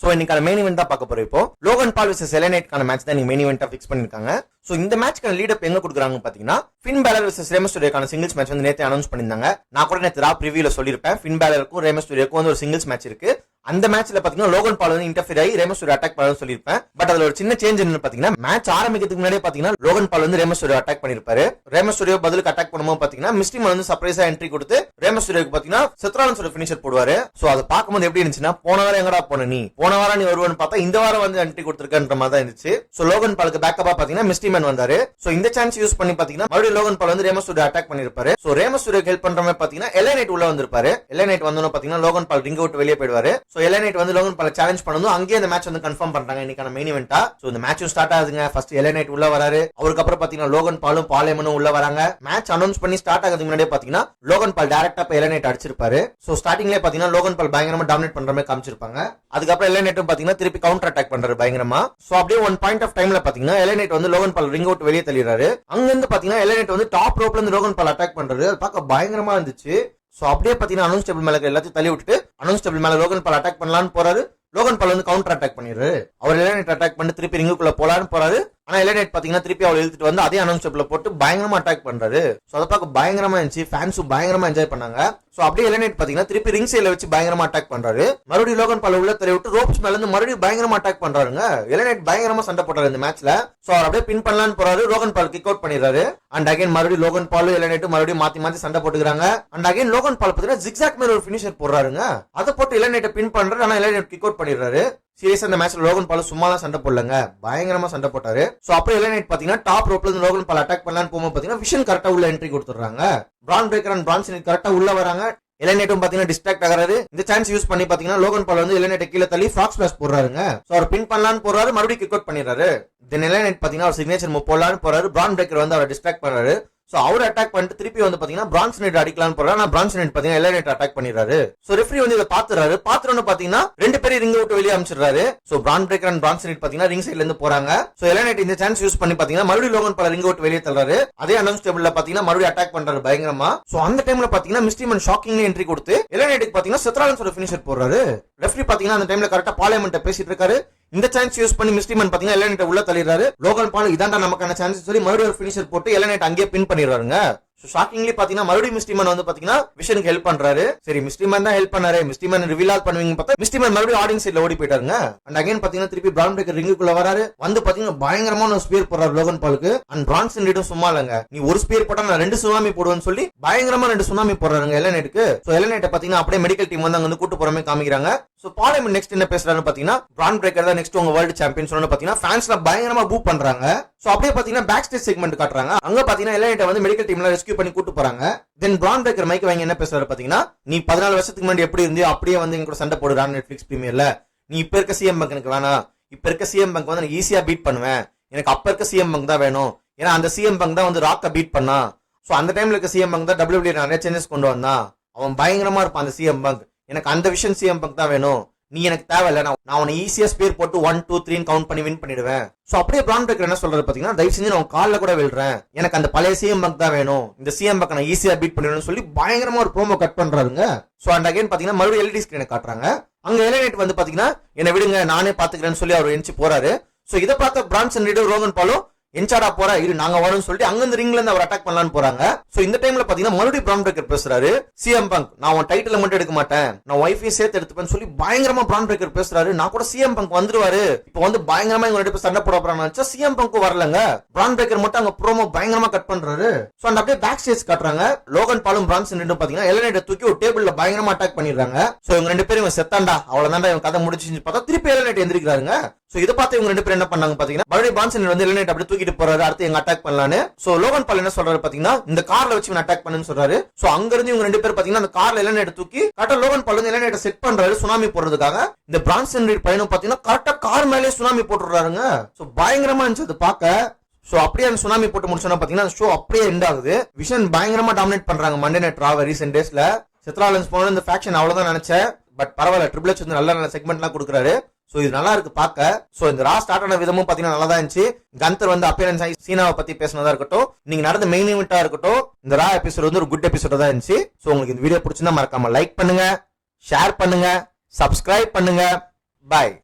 So இன்னைக்கான main event தான் பார்க்க போறோம் இப்போ. லோகன் பால் விசஸ் எலனைட்கான மேட்ச் தான் நீங்கள் மெயின் இவெண்டா ஃபிக்ஸ் பண்ணிருக்காங்க சோ இந்த மேட்ச்க்கான லீடப் எங்க கொடுக்குறாங்க பாத்தீங்கன்னா ஃபின் பேலர் விசஸ் ரேமஸ்டூரியோக்கான சிங்கிள்ஸ் மேட்ச் வந்து நேற்று அனௌன்ஸ் பண்ணிருந்தாங்க நான் கூட நேற்று ரா ப்ரிவியூல சொல்லியிருப்பேன். ஃபின் பேலருக்கும் ரேமஸ்டூரியோக்கும் வந்து ஒரு சிங்கிள்ஸ் மேட்ச் இருக்கு. அந்த மேட்ச்ல பாத்தீங்கன்னா லோகன் பால் வந்து இன்டர்ஃபியர் ஆகி ரேமஸ் ஸ்டுடியோ அட்டாக் பண்ணு சொல்லியிருப்பேன். பட் அதுல ஒரு சின்ன சேஞ்ச் என்ன பாத்தீங்கன்னா மேட்ச் ஆரம்பிக்கிறதுக்கு முன்னாடியே பாத்தீங்கன்னா லோகன் பால் வந்து ரேமஸ் ஸ்டுடியோ அட்டாக் பண்ணிருப்பாரு ரேமஸ் ஸ்டுடியோ பதிலுக்கு அட்டாக் பண்ணும்போது பாத்தீங்கன்னா மிஸ்டிமன் வந்து சர்ப்ரைஸா என்ட்ரி கொடுத்து ரேமஸ் ஸ்டுடியோக்கு பாத்தீங்கன்னா சித்ராலன்ஸோட ஃபினிஷர் போடுவாரு. சோ அதை பார்க்கும்போது எப்படி இருந்துச்சுன்னா போன வாரம் எங்கடா போன நீ? போன வாரம் நீ வருவன்னு பார்த்தா இந்த வாரம் வந்து என்ட்ரி கொடுத்துருக்கன்ற மாதிரி தான் இருந்துச்சு. சோ லோகன் பாலுக்கு பேக்கப்பா பாத்தீங்கன்னா மிஸ்டிமன் வந்தாரு. சோ இந்த சான்ஸ் யூஸ் பண்ணி பாத்தீங்கன்னா மறுபடியும் லோகன் பால் வந்து ரேமஸ் ஸ்டுடியோ அட்டாக் பண்ணிருப்பாரு சோ ரேமஸ் ஸ்டுடியோக்கு ஹெல்ப் பண்ற மாதிரி பாத்தீங்கன்னா நைட் உள்ள வந்திருப்பாரு. நைட் வந்தோன்னு பாத்தீங்கன்னா லோகன் பால் ரிங் விட்டு வெளியே போயிடுவாரு. சோ நைட் வந்து லோகன் பால் சேலஞ்ச் பண்ணதும் அங்கேயே இந்த மேட்ச் வந்து கன்ஃபார்ம் பண்றாங்க இன்னைக்கான மெயின் இவெண்டா ஸோ இந்த மேட்சும் ஸ்டார்ட் ஆகுதுங்க. ஃபர்ஸ்ட் எலைனைட் உள்ள வராரு. அவருக்கு அப்புறம் பாத்தீங்கன்னா லோகன் பாலும் பாலேமனும் உள்ள வராங்க. மேட்ச் அனௌன்ஸ் பண்ணி ஸ்டார்ட் ஆகிறதுக்கு முன்னாடியே பாத்தீங்கன்னா லோகன் பால் டேரக்டா இப்ப நைட் அடிச்சிருப்பாரு. ஸோ ஸ்டார்டிங்லேயே பாத்தீங்கன்னா லோகன் பால் பயங்கரமா டாமினேட் பண்ற மாதிரி காமிச்சிருப்பாங்க. அதுக்கப்புறம் எலைனைட்டும் பாத்தீங்கன்னா திருப்பி கவுண்டர் அட்டாக் பண்றாரு பயங்கரமா. ஸோ அப்படியே ஒன் பாயிண்ட் ஆஃப் டைம்ல பாத்தீங்கன்னா எலைனைட் வந்து லோகன் பால் ரிங் அவுட் வெளியே தள்ளிடுறாரு. அங்க இருந்து பாத்தீங்கன்னா நைட் வந்து டாப் ரோப்ல இருந்து லோகன் பால் அட்டாக் பண்றாரு. அது பார்க்க பயங்கரமா இருந்துச்சு. ஸோ அப்படியே பார்த்தீங்கன்னா அனௌன்ஸ் டேபிள் மேலே எல்லாத்தையும் தள்ளி விட்டுட்டு அனௌன்ஸ் டேபிள் மேலே லோகன் பால் அட்டாக் பண்ணலாம்னு போறாரு. லோகன் பால் வந்து கவுண்டர் அட்டாக் பண்ணிடுறாரு. அவர் எல்லாம் அட்டாக் பண்ணி திருப்பி ரிங்குக்குள்ள போலான்னு போறாரு. ஆனா எலைனைட் பாத்தீங்கன்னா திருப்பி அவளை இழுத்துட்டு வந்து அதே அனௌன்ஸ் போட்டு பயங்கரமா அட்டாக் பண்றாரு. சோ அதை பார்க்க பயங்கரமா இருந்துச்சு. ஃபேன்ஸும் பயங்கரமா என்ஜாய் பண்ணாங்க. சோ அப்படியே எலைனைட் பாத்தீங்கன்னா திருப்பி ரிங் சைல வச்சு பயங்கரமா அட்டாக் பண்றாரு. மறுபடியும் லோகன் பால் உள்ள தெரிய விட்டு ரோப்ஸ் மேல இருந்து மறுபடியும் பயங்கரமா அட்டாக் பண்றாருங்க. எலைனைட் பயங்கரமா சண்டை போட்டாரு இந்த மேட்ச்ல சோ அவர் அப்படியே பின் பண்ணலாம்னு போறாரு. லோகன் பால் கிக் அவுட் பண்ணிடுறாரு. அண்ட் அகைன் மறுபடியும் லோகன் பால் எலைனைட் மறுபடியும் மாத்தி மாத்தி சண்டை போட்டுக்கிறாங்க. அண்ட் அகைன் லோகன் பால் பாத்தீங்கன்னா ஜிக்ஸாக் மேல ஒரு பினிஷர் போடுறாருங்க. அதை போட்டு இளநேட்டை பின் பண்றாரு. ஆனா L A Knight kick out பண்ணிடுறாரு. சீரியஸ் அந்த மேட்ச்ல லோகன் பால் சும்மா தான் சண்டை போடலங்க. பயங்கரமா சண்டை போட்டாரு. சோ அப்புறம் நைட் பாத்தீங்கன்னா டாப் ரோப்ல இருந்து லோகன் பால் அட்டாக் பண்ணலாம்னு போகும்போது பாத்தீங்கன்னா விஷன் கரெக்டா உள்ள என்ட்ரி கொடுத்துறாங்க பிரான் பிரேக்கர் அண்ட் பிரான்சன் கரெக்டா உள்ள வராங்க. இளநேட்டும் பாத்தீங்கன்னா டிஸ்ட்ராக்ட் ஆகிறாரு. இந்த சான்ஸ் யூஸ் பண்ணி பாத்தீங்கன்னா லோகன் பால் வந்து இளநேட்டை கீழே தள்ளி ஃபாக்ஸ் பிளாஸ் போடுறாருங்க. சோ அவர் பின் பண்ணலான்னு போறாரு மறுபடியும் கிக் அவுட் பண்ணிடுறாரு. தென் இளநேட் பாத்தீங்கன்னா அவர் சிக்னேச்சர் மூவ் போடலான்னு போறாரு. பிரான் பிரேக்கர் வந்து அவரை டிஸ்ட்ராக்ட் பண்றாரு. சோ அவர் அட்டாக் பண்ணிட்டு திருப்பி வந்து பாத்தீங்கன்னா பிரான்ஸ் நெட் அடிக்கலாம்னு போறாரு. ஆனா பிரான்ஸ் நெட் பாத்தீங்கன்னா எல்லா நெட் அட்டாக் பண்ணிடுறாரு. சோ ரெஃப்ரி வந்து இதை பாத்துறாரு. பாத்துறோன்னு பாத்தீங்கன்னா ரெண்டு பேரும் ரிங் விட்டு வெளியே அமைச்சிடுறாரு. சோ பிரான் பிரேக்கர் அண்ட் பிரான்ஸ் நெட் பாத்தீங்கன்னா ரிங் சைட்ல இருந்து போறாங்க. சோ எல்லா நெட் இந்த சான்ஸ் யூஸ் பண்ணி பாத்தீங்கன்னா மறுபடியும் லோகன் பல ரிங் விட்டு வெளியே தள்ளுறாரு. அதே அனௌன்ஸ் டேபிள்ல பாத்தீங்கன்னா மறுபடியும் அட்டாக் பண்றாரு பயங்கரமா. சோ அந்த டைம்ல பாத்தீங்கன்னா மிஸ்டிமன் ஷாக்கிங்ல என்ட்ரி கொடுத்து எல்லா நெட்டுக்கு பாத்தீங்கன்னா சித்ராலன்ஸோட பினிஷர் போடுறாரு. ரெஃப்ரி பாத்தீங்கன்னா அந்த டைம்ல கரெக்டா பார்லிமெண்ட் பேசிட்டு இருக்காரு. இந்த சான்ஸ் யூஸ் பண்ணி மிஸ்டிமன் பாத்தீங்கன்னா எலனைட்ட உள்ள தள்ளிடுறாரு. லோகன் பால் இதாண்டா நமக்கான சான்ஸ் சொல்லி மறுபடியும் ஒரு பினிஷர் போட்டு எலனைட் அங்கேயே பின் பண்ணிடுறாருங்க. ஷாக்கிங்லி பாத்தீங்கன்னா மறுபடியும் மிஸ்டிமன் வந்து பாத்தீங்கன்னா விஷனுக்கு ஹெல்ப் பண்றாரு. சரி மிஸ்டிமன் தான் ஹெல்ப் பண்ணாரு. மிஸ்டிமன் ரிவீல் ஆல் பண்ணுவீங்க பார்த்தா மிஸ்டிமன் மறுபடியும் ஆடியன்ஸ் சைட்ல ஓடி போயிட்டாருங்க. அண்ட் அகைன் பாத்தீங்கன்னா திருப்பி பிரான் பிரேக்கர் ரிங்குக்குள்ள வராரு. வந்து பாத்தீங்கன்னா பயங்கரமான ஒரு ஸ்பியர் போடுறாரு லோகன் பாலுக்கு அண்ட் பிரான்சன் ரீடும் சும்மா இல்லங்க. நீ ஒரு ஸ்பியர் போட்டா நான் ரெண்டு சுனாமி போடுவேன்னு சொல்லி பயங்கரமா ரெண்டு சுனாமி போடுறாருங்க எலனைட்டுக்கு சோ எலனைட்டை பாத்தீங்கன்னா அப்படியே மெடிக்கல் டீம் வந்து அங்க வந்து கூட்டு போற மாதிரி காமிக்கிறாங்க. ஸோ பார்லிமெண்ட் நெக்ஸ்ட் என்ன பேசுறாரு பார்த்தீங்கன்னா பிராண்ட் பிரேக்கர் தான் நெக்ஸ்ட் உங்க வேர்ல்டு சாம்பியன் சொன்னு பார்த்தீங்கன்னா ஃபேன்ஸ்ல பயங்கரமா பூ பண்றாங்க. ஸோ அப்படியே பார்த்தீங்கன்னா பேக் ஸ்டேஜ் செக்மெண்ட் காட்டுறாங்க. அங்க பாத்தீங்கன்னா எலனைட்டை வந்து மெடிக்கல் டீம்ல ரெஸ்கியூ பண்ணி கூட்டு போறாங்க. தென் பிரான் பிரேக்கர் மைக் வாங்கி என்ன பேசுறாரு பாத்தீங்கன்னா நீ பதினாலு வருஷத்துக்கு முன்னாடி எப்படி இருந்தியோ அப்படியே வந்து எங்க கூட சண்டை போடுறான் நெட்ஃபிளிக்ஸ் பிரீமியர்ல நீ இப்ப இருக்க சிஎம் பேங்க் எனக்கு வேணாம் இப்ப இருக்க சிஎம் பேங்க் வந்து எனக்கு ஈஸியா பீட் பண்ணுவேன். எனக்கு அப்ப இருக்க சிஎம் பேங்க் தான் வேணும். ஏன்னா அந்த சிஎம் பேங்க் தான் வந்து ராக்க பீட் பண்ணா. ஸோ அந்த டைம்ல இருக்க சிஎம் பேங்க் தான் டபிள்யூபிள்யூ நிறைய சேஞ்சஸ் கொண்டு வந்தான். அவன் பயங்கரமா இருப்பான் அந்த சிஎம் பேங்க் எனக்கு அந்த விஷயம் சிஎம் பங்க் தான் வேணும். நீ எனக்கு தேவையில்ல நான் நான் உன ஈஸியா போட்டு ஒன் டூ த்ரீ கவுண்ட் பண்ணி வின் பண்ணிடுவேன். சோ அப்படியே பிரான் பிரேக்கர் என்ன சொல்றது பாத்தீங்கன்னா தயவு செஞ்சு நான் காலில் கூட விழுறேன். எனக்கு அந்த பழைய சிஎம் பங்க் தான் வேணும். இந்த சிஎம் பங்க் நான் ஈஸியா பீட் பண்ணிடுவேன் சொல்லி பயங்கரமா ஒரு ப்ரோமோ கட் பண்றாருங்க. சோ அண்ட் அகைன் பாத்தீங்கன்னா மறுபடியும் எல்இடி ஸ்கிரீனை காட்டுறாங்க. அங்க எலினேட் வந்து பாத்தீங்கன்னா என்ன விடுங்க நானே பாத்துக்கிறேன்னு சொல்லி அவர் எஞ்சி போறாரு. சோ இதை பார்த்த பிரான்சன் ரீடர் ரோகன் பாலும் என்சாடா போற இரு நாங்க வரோம்னு சொல்லிட்டு அங்க இருந்து ரிங்ல இருந்து அவர் அட்டாக் பண்ணலாம்னு போறாங்க. சோ இந்த டைம்ல பாத்தீங்கன்னா மறுபடியும் பிரான் பிரேக்கர் பேசுறாரு. சிஎம் பங்க் நான் உன் டைட்டில் மட்டும் எடுக்க மாட்டேன். நான் ஒய்ஃபையும் சேர்த்து எடுத்துப்பேன்னு சொல்லி பயங்கரமா பிரான் பிரேக்கர் பேசுறாரு. நான் கூட சிஎம் பங்க் வந்துருவாரு. இப்போ வந்து பயங்கரமா இவங்க ரெண்டு பேர் சண்டை போட போறாங்க நினைச்சா சிஎம் பங்க் வரலங்க. பிரான் பிரேக்கர் மட்டும் அங்க ப்ரோமோ பயங்கரமா கட் பண்றாரு. சோ அந்த அப்படியே பேக் ஸ்டேஜ் காட்டுறாங்க லோகன் பாலும் பிரான்ஸ் ரெண்டும் பாத்தீங்கன்னா எலனைட்ட தூக்கி ஒரு டேபிள்ல பயங்கரமா அட்டாக் பண்ணிடுறாங்க. சோ இவங்க ரெண்டு பேரும் இவன் செத்தாண்டா அவ்வளவுதான்டா இவன் கதை முடிச்சு பார்த்தா திருப்பி எலனைட் எந்திரிக்கிறாருங்க. சோ இதை பார்த்து இவங்க ரெண்டு பேரும் என்ன பண்ணாங்க பாத்தீங்கன்னா மறுபடியும் பான்சன் வந்து எலினேட் அப்படி தூக்கிட்டு போறாரு அடுத்து எங்க அட்டாக் பண்ணலான்னு. சோ லோகன் பால் என்ன சொல்றாரு பாத்தீங்கன்னா இந்த கார்ல வச்சு அட்டாக் பண்ணுன்னு சொல்றாரு. சோ அங்க இருந்து இவங்க ரெண்டு பேர் பாத்தீங்கன்னா அந்த கார்ல எலினேட் தூக்கி கரெக்டா லோகன் பால் வந்து எலினேட் செட் பண்றாரு சுனாமி போடுறதுக்காக. இந்த பிரான்சன் ரீட் பையனும் பாத்தீங்கன்னா கரெக்டா கார் மேலே சுனாமி போட்டுறாருங்க சோ பயங்கரமா இருந்துச்சு அது பார்க்க. சோ அப்படியே அந்த சுனாமி போட்டு முடிச்சோன்னா பாத்தீங்கன்னா ஷோ அப்படியே எண்ட் ஆகுது. விஷன் பயங்கரமா டாமினேட் பண்றாங்க மண்டே நைட் ராவ ரீசெண்ட் டேஸ்ல சித்ராலன்ஸ் போன இந்த ஃபேக்ஷன் அவ்வளவுதான் நினைச்சேன். பட் பரவாயில்ல ட்ரிபிள் எச் வந்து நல்ல நல்ல செக்மெண்ட்லாம் கொடுக்குறாரு. சோ இது நல்லா இருக்கு பார்க்க. சோ இந்த ரா ஸ்டார்ட் ஆன விதமும் பாத்தீங்கன்னா நல்லா தான் இருந்துச்சு. கந்தர் வந்து அப்பியரன்ஸ் ஆகி சீனாவை பத்தி பேசினதா இருக்கட்டும் நீங்க நடந்த மெயின் இவெண்டா இருக்கட்டும் இந்த ரா எபிசோட் வந்து ஒரு குட் எபிசோட தான் இருந்துச்சு. சோ உங்களுக்கு இந்த வீடியோ பிடிச்சிருந்தா மறக்காம லைக் பண்ணுங்க ஷேர் பண்ணுங்க சப்ஸ்கிரைப் பண்ணுங்க. பாய்